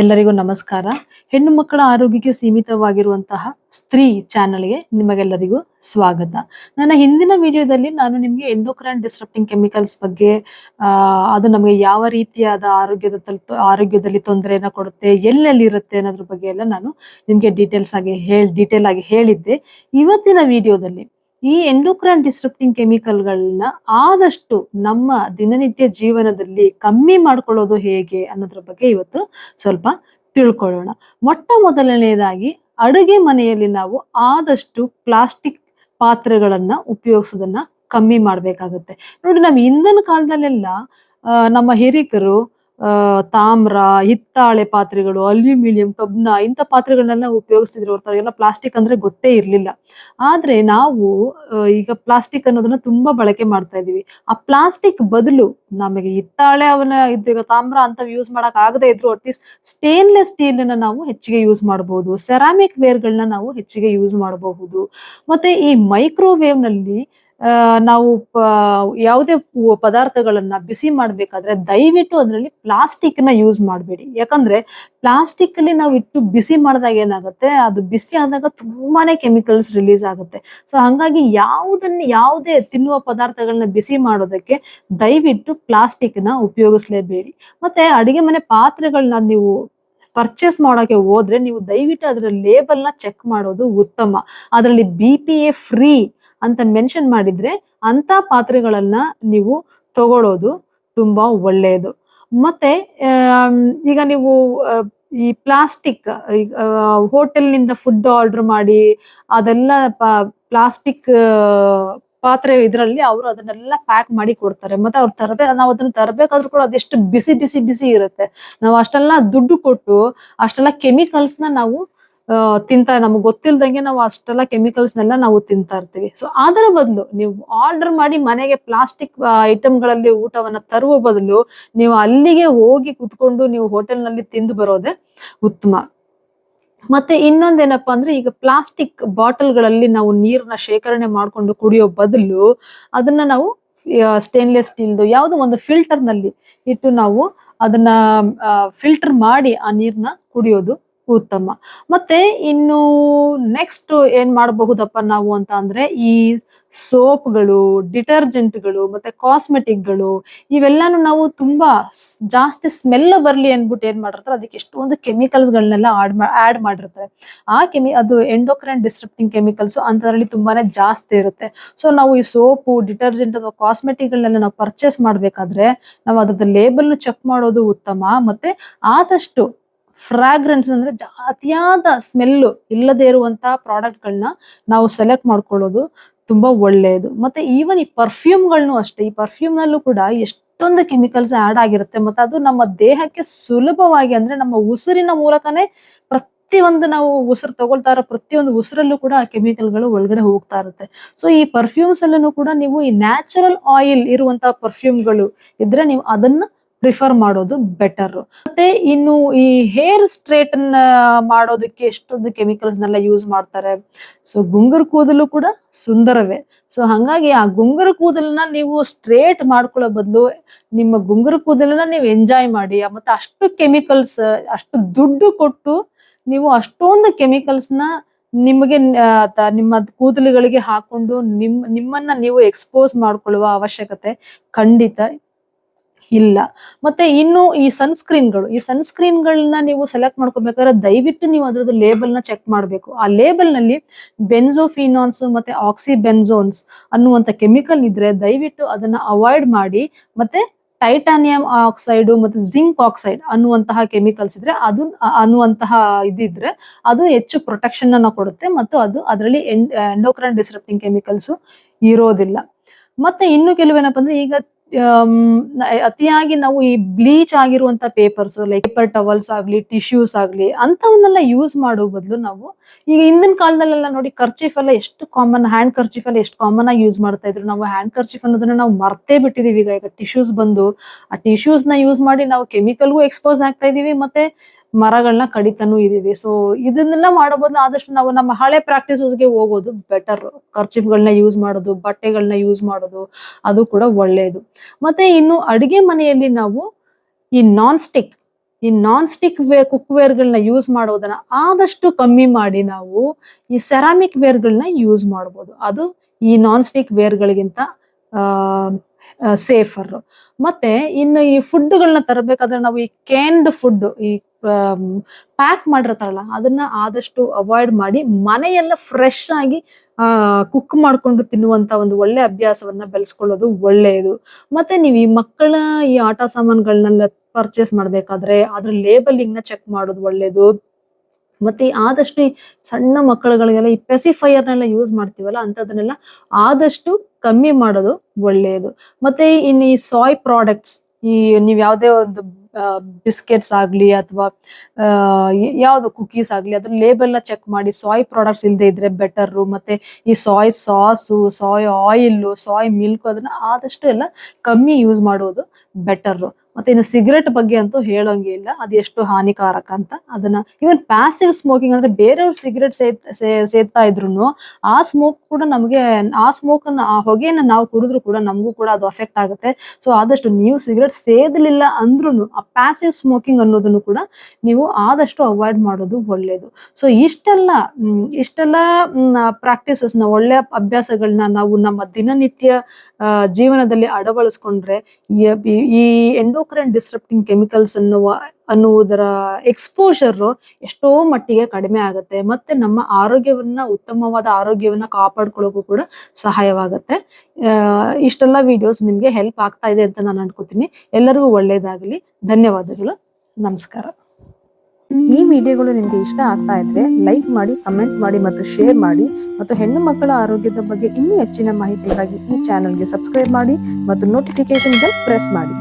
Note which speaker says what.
Speaker 1: ಎಲ್ಲರಿಗೂ ನಮಸ್ಕಾರ. ಹೆಣ್ಣು ಮಕ್ಕಳ ಆರೋಗ್ಯಕ್ಕೆ ಸೀಮಿತವಾಗಿರುವಂತಹ ಸ್ತ್ರೀ ಚಾನಲ್ಗೆ ನಿಮಗೆಲ್ಲರಿಗೂ ಸ್ವಾಗತ. ನನ್ನ ಹಿಂದಿನ ವಿಡಿಯೋದಲ್ಲಿ ನಾನು ನಿಮಗೆ ಎಂಡೋಕ್ರೈನ್ ಡಿಸ್ಟ್ರಪ್ಟಿಂಗ್ ಕೆಮಿಕಲ್ಸ್ ಬಗ್ಗೆ ಅದು ನಮಗೆ ಯಾವ ರೀತಿಯಾದ ಆರೋಗ್ಯದ ಆರೋಗ್ಯದಲ್ಲಿ ತೊಂದರೆಯನ್ನು ಕೊಡುತ್ತೆ ಎಲ್ಲೆಲ್ಲಿ ಇರುತ್ತೆ ಅನ್ನೋದ್ರ ಬಗ್ಗೆ ಎಲ್ಲ ನಾನು ನಿಮಗೆ ಡೀಟೇಲ್ಸ್ ಆಗಿ ಹೇಳಿ ಡೀಟೇಲ್ ಆಗಿ ಹೇಳಿದ್ದೆ. ಇವತ್ತಿನ ವಿಡಿಯೋದಲ್ಲಿ ಈ ಎಂಡೋಕ್ರೈನ್ ಡಿಸ್ರಪ್ಟಿಂಗ್ ಕೆಮಿಕಲ್ಗಳನ್ನ ಆದಷ್ಟು ನಮ್ಮ ದಿನನಿತ್ಯ ಜೀವನದಲ್ಲಿ ಕಮ್ಮಿ ಮಾಡ್ಕೊಳ್ಳೋದು ಹೇಗೆ ಅನ್ನೋದ್ರ ಬಗ್ಗೆ ಇವತ್ತು ಸ್ವಲ್ಪ ತಿಳ್ಕೊಳ್ಳೋಣ. ಮೊಟ್ಟ ಮೊದಲನೆಯದಾಗಿ ಅಡುಗೆ ಮನೆಯಲ್ಲಿ ನಾವು ಆದಷ್ಟು ಪ್ಲಾಸ್ಟಿಕ್ ಪಾತ್ರೆಗಳನ್ನ ಉಪಯೋಗಿಸೋದನ್ನ ಕಮ್ಮಿ ಮಾಡಬೇಕಾಗುತ್ತೆ. ನೋಡಿ, ನಮ್ಮ ಹಿಂದಿನ ಕಾಲದಲ್ಲೆಲ್ಲ ನಮ್ಮ ಹಿರಿಕರು ತಾಮ್ರ, ಹಿತ್ತಾಳೆ ಪಾತ್ರೆಗಳು, ಅಲ್ಯೂಮಿನಿಯಂ, ಕಬ್ಬಿಣ, ಇಂಥ ಪಾತ್ರೆಗಳನ್ನೆಲ್ಲ ಉಪಯೋಗಿಸ್ತಿದ್ರು ಹೊರತು ಎಲ್ಲ ಪ್ಲಾಸ್ಟಿಕ್ ಅಂದ್ರೆ ಗೊತ್ತೇ ಇರಲಿಲ್ಲ. ಆದ್ರೆ ನಾವು ಈಗ ಪ್ಲಾಸ್ಟಿಕ್ ಅನ್ನೋದನ್ನ ತುಂಬಾ ಬಳಕೆ ಮಾಡ್ತಾ ಇದೀವಿ. ಆ ಪ್ಲಾಸ್ಟಿಕ್ ಬದಲು ನಮಗೆ ಹಿತ್ತಾಳೆ ಅವನ್ನ ಇದೀಗ ತಾಮ್ರ ಅಂತ ಯೂಸ್ ಮಾಡಕ್ ಆಗದೆ ಇದ್ರು ಅಟ್ಲೀಸ್ಟ್ ಸ್ಟೇನ್ಲೆಸ್ ಸ್ಟೀಲ್ ನಾವು ಹೆಚ್ಚಿಗೆ ಯೂಸ್ ಮಾಡಬಹುದು ಸೆರಾಮಿಕ್ ವೇರ್ಗಳನ್ನ ನಾವು ಹೆಚ್ಚಿಗೆ ಯೂಸ್ ಮಾಡಬಹುದು. ಮತ್ತೆ ಈ ಮೈಕ್ರೋವೇವ್ನಲ್ಲಿ ನಾವು ಯಾವುದೇ ಪದಾರ್ಥಗಳನ್ನ ಬಿಸಿ ಮಾಡಬೇಕಾದ್ರೆ ದಯವಿಟ್ಟು ಅದರಲ್ಲಿ ಪ್ಲಾಸ್ಟಿಕ್ನ ಯೂಸ್ ಮಾಡಬೇಡಿ. ಯಾಕಂದ್ರೆ ಪ್ಲಾಸ್ಟಿಕ್ ಅಲ್ಲಿ ನಾವು ಇಟ್ಟು ಬಿಸಿ ಮಾಡಿದಾಗ ಏನಾಗುತ್ತೆ, ಅದು ಬಿಸಿ ಆದಾಗ ತುಂಬಾನೇ ಕೆಮಿಕಲ್ಸ್ ರಿಲೀಸ್ ಆಗುತ್ತೆ. ಸೊ ಹಂಗಾಗಿ ಯಾವುದನ್ನ ಯಾವುದೇ ತಿನ್ನುವ ಪದಾರ್ಥಗಳನ್ನ ಬಿಸಿ ಮಾಡೋದಕ್ಕೆ ದಯವಿಟ್ಟು ಪ್ಲಾಸ್ಟಿಕ್ನ ಉಪಯೋಗಿಸ್ಲೇಬೇಡಿ. ಮತ್ತೆ ಅಡಿಗೆ ಮನೆ ಪಾತ್ರೆಗಳನ್ನ ನೀವು ಪರ್ಚೇಸ್ ಮಾಡೋಕೆ ಹೋದ್ರೆ ನೀವು ದಯವಿಟ್ಟು ಅದರ ಲೇಬಲ್ನ ಚೆಕ್ ಮಾಡೋದು ಉತ್ತಮ. ಅದರಲ್ಲಿ ಬಿ ಪಿ ಎ ಫ್ರೀ ಅಂತ ಮೆನ್ಷನ್ ಮಾಡಿದ್ರೆ ಅಂತ ಪಾತ್ರೆಗಳನ್ನ ನೀವು ತಗೊಳ್ಳೋದು ತುಂಬಾ ಒಳ್ಳೆಯದು ಮತ್ತೆ ಈಗ ನೀವು ಈ ಪ್ಲಾಸ್ಟಿಕ್ ಹೋಟೆಲ್ನಿಂದ ಫುಡ್ ಆರ್ಡರ್ ಮಾಡಿ ಅದೆಲ್ಲ ಪ್ಲಾಸ್ಟಿಕ್ ಪಾತ್ರೆ ಇದರಲ್ಲಿ ಅವರು ಅದನ್ನೆಲ್ಲ ಪ್ಯಾಕ್ ಮಾಡಿ ಕೊಡ್ತಾರೆ. ಮತ್ತೆ ಅವ್ರು ತರಬೇ, ನಾವು ಅದನ್ನ ತರಬೇಕಾದ್ರೂ ಕೂಡ ಅದೆಷ್ಟು ಬಿಸಿ ಬಿಸಿ ಬಿಸಿ ಇರುತ್ತೆ. ನಾವು ಅಷ್ಟೆಲ್ಲ ದುಡ್ಡು ಕೊಟ್ಟು ಅಷ್ಟೆಲ್ಲ ಕೆಮಿಕಲ್ಸ್ನ ನಾವು ತಿಂತಾ ನಮ್ಗೆ ಗೊತ್ತಿಲ್ದಂಗೆ ನಾವು ಅಷ್ಟೆಲ್ಲ ಕೆಮಿಕಲ್ಸ್ ನೆಲ್ಲ ನಾವು ತಿಂತಾ ಇರ್ತೀವಿ. ಸೊ ಅದರ ಬದಲು ನೀವು ಆರ್ಡರ್ ಮಾಡಿ ಮನೆಗೆ ಪ್ಲಾಸ್ಟಿಕ್ ಐಟಮ್ಗಳಲ್ಲಿ ಊಟವನ್ನ ತರುವ ಬದಲು ನೀವು ಅಲ್ಲಿಗೆ ಹೋಗಿ ಕುತ್ಕೊಂಡು ನೀವು ಹೋಟೆಲ್ನಲ್ಲಿ ತಿಂದು ಬರೋದೆ ಉತ್ತಮ. ಮತ್ತೆ ಇನ್ನೊಂದೇನಪ್ಪ ಅಂದ್ರೆ ಈಗ ಪ್ಲಾಸ್ಟಿಕ್ ಬಾಟಲ್ಗಳಲ್ಲಿ ನಾವು ನೀರನ್ನ ಶೇಖರಣೆ ಮಾಡ್ಕೊಂಡು ಕುಡಿಯೋ ಬದಲು ಅದನ್ನ ನಾವು ಸ್ಟೇನ್ಲೆಸ್ ಸ್ಟೀಲ್ದು ಯಾವುದೋ ಒಂದು ಫಿಲ್ಟರ್ನಲ್ಲಿ ಇಟ್ಟು ನಾವು ಅದನ್ನ ಫಿಲ್ಟರ್ ಮಾಡಿ ಆ ನೀರ್ನ ಕುಡಿಯೋದು ಉತ್ತಮ. ಮತ್ತೆ ಇನ್ನು ನೆಕ್ಸ್ಟ್ ಏನ್ ಮಾಡಬಹುದಪ್ಪ ನಾವು ಅಂತ ಅಂದ್ರೆ ಈ ಸೋಪ್ಗಳು, ಡಿಟರ್ಜೆಂಟ್ಗಳು, ಮತ್ತೆ ಕಾಸ್ಮೆಟಿಕ್ಗಳು ಇವೆಲ್ಲಾನು ನಾವು ತುಂಬಾ ಜಾಸ್ತಿ ಸ್ಮೆಲ್ ಬರ್ಲಿ ಅನ್ಬಿಟ್ಟು ಏನ್ ಮಾಡಿರ್ತಾರೆ, ಅದಕ್ಕೆ ಎಷ್ಟೊಂದು ಕೆಮಿಕಲ್ಸ್ ಗಳನ್ನೆಲ್ಲ ಆಡ್ ಆಡ್ ಮಾಡಿರ್ತಾರೆ. ಆ ಕೆಮಿ, ಅದು ಎಂಡೋಕ್ರೈನ್ ಡಿಸ್ಟ್ರಪ್ಟಿಂಗ್ ಕೆಮಿಕಲ್ಸ್ ಅಂತದ್ರಲ್ಲಿ ತುಂಬಾನೇ ಜಾಸ್ತಿ ಇರುತ್ತೆ. ಸೊ ನಾವು ಈ ಸೋಪು, ಡಿಟರ್ಜೆಂಟ್ ಅಥವಾ ಕಾಸ್ಮೆಟಿಕ್ ಗಳನ್ನೆಲ್ಲ ನಾವು ಪರ್ಚೇಸ್ ಮಾಡ್ಬೇಕಾದ್ರೆ ನಾವು ಅದ್ರದ್ದು ಲೇಬಲ್ ಚೆಕ್ ಮಾಡೋದು ಉತ್ತಮ. ಮತ್ತೆ ಆದಷ್ಟು ಫ್ರಾಗ್ರೆನ್ಸ್ ಅಂದ್ರೆ ಅತಿಯಾದ ಸ್ಮೆಲ್ ಇಲ್ಲದೆ ಇರುವಂತಹ ಪ್ರಾಡಕ್ಟ್ಗಳನ್ನ ನಾವು ಸೆಲೆಕ್ಟ್ ಮಾಡ್ಕೊಳ್ಳೋದು ತುಂಬಾ ಒಳ್ಳೆಯದು ಮತ್ತೆ ಈವನ್ ಈ ಪರ್ಫ್ಯೂಮ್ಗಳನ್ನು ಅಷ್ಟೇ, ಈ ಪರ್ಫ್ಯೂಮ್ ನಲ್ಲೂ ಕೂಡ ಎಷ್ಟೊಂದು ಕೆಮಿಕಲ್ಸ್ ಆಡ್ ಆಗಿರುತ್ತೆ. ಮತ್ತೆ ಅದು ನಮ್ಮ ದೇಹಕ್ಕೆ ಸುಲಭವಾಗಿ ಅಂದ್ರೆ ನಮ್ಮ ಉಸಿರಿನ ಮೂಲಕನೇ ಪ್ರತಿಯೊಂದು ನಾವು ಉಸಿರು ತಗೊಳ್ತಾ ಇರೋ ಪ್ರತಿಯೊಂದು ಉಸಿರಲ್ಲೂ ಕೂಡ ಆ ಕೆಮಿಕಲ್ಗಳು ಒಳಗಡೆ ಹೋಗ್ತಾ ಇರುತ್ತೆ. ಸೊ ಈ ಪರ್ಫ್ಯೂಮ್ಸ್ ಅಲ್ಲೂ ಕೂಡ ನೀವು ಈ ನ್ಯಾಚುರಲ್ ಆಯಿಲ್ ಇರುವಂತಹ ಪರ್ಫ್ಯೂಮ್ಗಳು ಇದ್ರೆ ನೀವು ಅದನ್ನ ಪ್ರಿಫರ್ ಮಾಡೋದು ಬೆಟರ್ ಮತ್ತೆ ಇನ್ನು ಈ ಹೇರ್ ಸ್ಟ್ರೇಟನ್ ಮಾಡೋದಕ್ಕೆ ಎಷ್ಟೊಂದು ಕೆಮಿಕಲ್ಸ್ ನೆಲ್ಲ ಯೂಸ್ ಮಾಡ್ತಾರೆ. ಸೊ ಗುಂಗುರು ಕೂದಲು ಕೂಡ ಸುಂದರವೇ. ಸೊ ಹಂಗಾಗಿ ಆ ಗುಂಗುರು ಕೂದಲನ್ನ ನೀವು ಸ್ಟ್ರೇಟ್ ಮಾಡ್ಕೊಳ್ಳೋ ಬದಲು ನಿಮ್ಮ ಗುಂಗುರು ಕೂದಲನ್ನ ನೀವು ಎಂಜಾಯ್ ಮಾಡಿ. ಮತ್ತೆ ಅಷ್ಟು ಕೆಮಿಕಲ್ಸ್ ಅಷ್ಟು ದುಡ್ಡು ಕೊಟ್ಟು ನೀವು ಅಷ್ಟೊಂದು ಕೆಮಿಕಲ್ಸ್ನ ನಿಮಗೆ ನಿಮ್ಮ ಕೂದಲುಗಳಿಗೆ ಹಾಕೊಂಡು ನಿಮ್, ನಿಮ್ಮನ್ನ ನೀವು ಎಕ್ಸ್ಪೋಸ್ ಮಾಡ್ಕೊಳ್ಳುವ ಅವಶ್ಯಕತೆ ಖಂಡಿತ. ಇಲ್ಲ. ಮತ್ತೆ ಇನ್ನು ಈ ಸನ್ಸ್ಕ್ರೀನ್ಗಳು ಈ ಸನ್ಸ್ಕ್ರೀನ್ಗಳನ್ನ ನೀವು ಸೆಲೆಕ್ಟ್ ಮಾಡ್ಕೋಬೇಕಾದ್ರೆ ದಯವಿಟ್ಟು ನೀವು ಅದರದ್ದು ಲೇಬಲ್ನ ಚೆಕ್ ಮಾಡಬೇಕು. ಆ ಲೇಬಲ್ನಲ್ಲಿ ಬೆನ್ಸೋಫಿನಾನ್ಸ್ ಮತ್ತೆ ಆಕ್ಸಿಬೆನ್ಸೋನ್ಸ್ ಅನ್ನುವಂತ ಕೆಮಿಕಲ್ ಇದ್ರೆ ದಯವಿಟ್ಟು ಅದನ್ನ ಅವಾಯ್ಡ್ ಮಾಡಿ, ಮತ್ತೆ ಟೈಟಾನಿಯಂ ಆಕ್ಸೈಡ್ ಮತ್ತೆ ಜಿಂಕ್ ಆಕ್ಸೈಡ್ ಅನ್ನುವಂತಹ ಕೆಮಿಕಲ್ಸ್ ಇದ್ರೆ ಅದು, ಅನ್ನುವಂತಹ ಇದಿದ್ರೆ ಅದು ಹೆಚ್ಚು ಪ್ರೊಟೆಕ್ಷನ್ ಅನ್ನ ಕೊಡುತ್ತೆ ಮತ್ತು ಅದು ಅದರಲ್ಲಿ ಎಂಡೋಕ್ರೈನ್ ಡಿಸ್ರಪ್ಟಿಂಗ್ ಕೆಮಿಕಲ್ಸ್ ಇರೋದಿಲ್ಲ. ಮತ್ತೆ ಇನ್ನು ಕೆಲವೇನಪ್ಪ ಅಂದ್ರೆ ಈಗ ಅತಿಯಾಗಿ ನಾವು ಈ ಬ್ಲೀಚ್ ಆಗಿರುವಂತ ಪೇಪರ್ಸ್ ಲೈಕ್ ಪೇಪರ್ ಟವಲ್ಸ್ ಆಗ್ಲಿ ಟಿಶ್ಯೂಸ್ ಆಗ್ಲಿ ಅಂತವನ್ನೆಲ್ಲ ಯೂಸ್ ಮಾಡೋ ಬದಲು ನಾವು ಈಗ ಹಿಂದಿನ ಕಾಲದಲ್ಲೆಲ್ಲ ನೋಡಿ ಕರ್ಚೀಫ್ ಎಲ್ಲ ಎಷ್ಟು ಕಾಮನ್ ಹ್ಯಾಂಡ್ ಕರ್ಚೀಫ್ ಎಲ್ಲ ಎಷ್ಟು ಕಾಮನ್ ಆಗಿ ಯೂಸ್ ಮಾಡ್ತಾ ಇದ್ರು. ನಾವು ಹ್ಯಾಂಡ್ ಕರ್ಚೀಫ್ ಅನ್ನೋದನ್ನ ನಾವು ಮರ್ತೇ ಬಿಟ್ಟಿದೀವಿ. ಈಗ ಈಗ ಟಿಶ್ಯೂಸ್ ಬಂದು ಆ ಟಿಶ್ಯೂಸ್ನ ಯೂಸ್ ಮಾಡಿ ನಾವು ಕೆಮಿಕಲ್ಗೂ ಎಕ್ಸ್ಪೋಸ್ ಆಗ್ತಾ ಇದೀವಿ. ಮತ್ತೆ ಮರಗಳನ್ನ ಕಡಿತಾನೂ ಇದೀವಿ. ಸೊ ಇದನ್ನೆಲ್ಲ ಮಾಡಬಹುದು ಆದಷ್ಟು ನಾವು ನಮ್ಮ ಹಳೆ ಪ್ರಾಕ್ಟೀಸಸ್ಗೆ ಹೋಗೋದು ಬೆಟರ್ ಖರ್ಚುಗಳನ್ನ ಯೂಸ್ ಮಾಡೋದು ಬಟ್ಟೆಗಳನ್ನ ಯೂಸ್ ಮಾಡೋದು, ಅದು ಕೂಡ ಒಳ್ಳೆಯದು ಮತ್ತೆ ಇನ್ನು ಅಡಿಗೆ ಮನೆಯಲ್ಲಿ ನಾವು ಈ ನಾನ್ ಸ್ಟಿಕ್ ಈ ನಾನ್ ಸ್ಟಿಕ್ ವೇ ಕುಕ್ ವೇರ್ಗಳನ್ನ ಯೂಸ್ ಮಾಡೋದನ್ನ ಆದಷ್ಟು ಕಮ್ಮಿ ಮಾಡಿ ನಾವು ಈ ಸೆರಾಮಿಕ್ ವೇರ್ಗಳನ್ನ ಯೂಸ್ ಮಾಡ್ಬೋದು. ಅದು ಈ ನಾನ್ ಸ್ಟಿಕ್ ವೇರ್ಗಳಿಗಿಂತ ಸೇಫರ್ ಮತ್ತೆ ಇನ್ನು ಈ ಫುಡ್ಗಳನ್ನ ತರಬೇಕಾದ್ರೆ ನಾವು ಈ ಕ್ಯಾನ್ಡ್ ಫುಡ್ ಈ ಪ್ಯಾಕ್ ಮಾಡಿರ್ತಾರಲ್ಲ, ಅದನ್ನ ಆದಷ್ಟು ಅವಾಯ್ಡ್ ಮಾಡಿ ಮನೆಯೆಲ್ಲ ಫ್ರೆಶ್ ಆಗಿ ಕುಕ್ ಮಾಡ್ಕೊಂಡು ತಿನ್ನುವಂತ ಒಂದು ಒಳ್ಳೆ ಅಭ್ಯಾಸವನ್ನ ಬೆಳೆಸ್ಕೊಳ್ಳೋದು ಒಳ್ಳೆಯದು. ಮತ್ತೆ ನೀವು ಈ ಮಕ್ಕಳ ಈ ಆಟ ಸಾಮಾನುಗಳನ್ನೆಲ್ಲ ಪರ್ಚೇಸ್ ಮಾಡ್ಬೇಕಾದ್ರೆ ಅದ್ರ ಲೇಬಲಿಂಗ್ನ ಚೆಕ್ ಮಾಡೋದು ಒಳ್ಳೇದು ಮತ್ತೆ ಆದಷ್ಟು ಸಣ್ಣ ಮಕ್ಕಳುಗಳಿಗೆಲ್ಲ ಈ ಪೆಸಿಫೈಯರ್ನೆಲ್ಲ ಯೂಸ್ ಮಾಡ್ತೀವಲ್ಲ, ಅಂತದನ್ನೆಲ್ಲ ಆದಷ್ಟು ಕಮ್ಮಿ ಮಾಡೋದು ಒಳ್ಳೆಯದು. ಮತ್ತೆ ಇನ್ನು ಈ ಸಾಯ್ ಪ್ರಾಡಕ್ಟ್ಸ್ ಈ ನೀವು ಯಾವುದೇ ಒಂದು ಬಿಸ್ಕೆಟ್ಸ್ ಆಗ್ಲಿ ಅಥವಾ ಯಾವುದು ಕುಕೀಸ್ ಆಗ್ಲಿ ಅದ್ರ ನ ಚೆಕ್ ಮಾಡಿ ಸಾಯ್ ಪ್ರಾಡಕ್ಟ್ಸ್ ಇಲ್ಲದೆ ಇದ್ರೆ ಬೆಟರ್ ಮತ್ತೆ ಈ soy sauce soy oil soy milk ಅದನ್ನ ಆದಷ್ಟು ಎಲ್ಲ ಕಮ್ಮಿ ಯೂಸ್ ಮಾಡೋದು ಬೆಟರ್ ಮತ್ತೆ ಇನ್ನು ಸಿಗರೆಟ್ ಬಗ್ಗೆ ಅಂತೂ ಹೇಳೋಂಗೆ ಇಲ್ಲ. ಅದು ಎಷ್ಟು ಹಾನಿಕಾರಕ ಅಂತ. ಅದನ್ನ ಇವನ್ ಪ್ಯಾಸಿವ್ ಸ್ಮೋಕಿಂಗ್ ಅಂದ್ರೆ ಬೇರೆಯವ್ರು ಸಿಗರೆಟ್ ಸೇರ್ತಾ ಇದ್ರು ಆ ಸ್ಮೋಕ್ ಕೂಡ ನಮಗೆ, ಆ ಸ್ಮೋಕ್ ಅನ್ನ, ಆ ಹೊಗೆಯನ್ನ ನಾವು ಕುಡಿದ್ರು ಕೂಡ ನಮಗೂ ಕೂಡ ಅದು ಅಫೆಕ್ಟ್ ಆಗುತ್ತೆ. ಸೊ ಆದಷ್ಟು ನೀವು ಸಿಗರೆಟ್ ಸೇದಲಿಲ್ಲ ಅಂದ್ರೂ ಆ ಪ್ಯಾಸಿವ್ ಸ್ಮೋಕಿಂಗ್ ಅನ್ನೋದನ್ನು ಕೂಡ ನೀವು ಆದಷ್ಟು ಅವಾಯ್ಡ್ ಮಾಡೋದು ಒಳ್ಳೇದು. ಸೊ ಇಷ್ಟೆಲ್ಲ ಇಷ್ಟೆಲ್ಲ ಪ್ರಾಕ್ಟೀಸಸ್ನ ಒಳ್ಳೆಯ ಅಭ್ಯಾಸಗಳನ್ನ ನಾವು ನಮ್ಮ ದಿನನಿತ್ಯ ಜೀವನದಲ್ಲಿ ಅಳವಡಿಸ್ಕೊಂಡ್ರೆ ಈ- ಈ ಎಂಡೋಕ್ರೈನ್ ಡಿಸ್ಟ್ರಪ್ಟಿಂಗ್ ಕೆಮಿಕಲ್ಸ್ ಅನ್ನುವ, ಅನ್ನುವುದರ ಎಕ್ಸ್ಪೋಜರ್ ಎಷ್ಟೋ ಮಟ್ಟಿಗೆ ಕಡಿಮೆ ಆಗುತ್ತೆ. ಮತ್ತೆ ನಮ್ಮ ಆರೋಗ್ಯವನ್ನ, ಉತ್ತಮವಾದ ಆರೋಗ್ಯವನ್ನ ಕಾಪಾಡ್ಕೊಳ್ಳೋಕು ಕೂಡ ಸಹಾಯವಾಗುತ್ತೆ. ಇಷ್ಟೆಲ್ಲ ವಿಡಿಯೋಸ್ ನಿಮ್ಗೆ ಹೆಲ್ಪ್ ಆಗ್ತಾ ಇದೆ ಅಂತ ನಾನು ಅನ್ಕೋತೀನಿ. ಎಲ್ಲರಿಗೂ ಒಳ್ಳೇದಾಗಲಿ. ಧನ್ಯವಾದಗಳು. ನಮಸ್ಕಾರ.
Speaker 2: ಈ ವಿಡಿಯೋಗಳು ನಿಮಗೆ ಇಷ್ಟ ಆಗ್ತಾ ಇದ್ರೆ ಲೈಕ್ ಮಾಡಿ ಕಮೆಂಟ್ ಮಾಡಿ ಮತ್ತು ಶೇರ್ ಮಾಡಿ ಮತ್ತು ಹೆಣ್ಣು ಮಕ್ಕಳ ಆರೋಗ್ಯದ ಬಗ್ಗೆ ಇನ್ನೂ ಹೆಚ್ಚಿನ ಮಾಹಿತಿಗಾಗಿ ಈ ಚಾನೆಲ್ಗೆ ಸಬ್ಸ್ಕ್ರೈಬ್ ಮಾಡಿ ಮತ್ತು ನೋಟಿಫಿಕೇಶನ್ ಬೆಲ್ ಪ್ರೆಸ್ ಮಾಡಿ.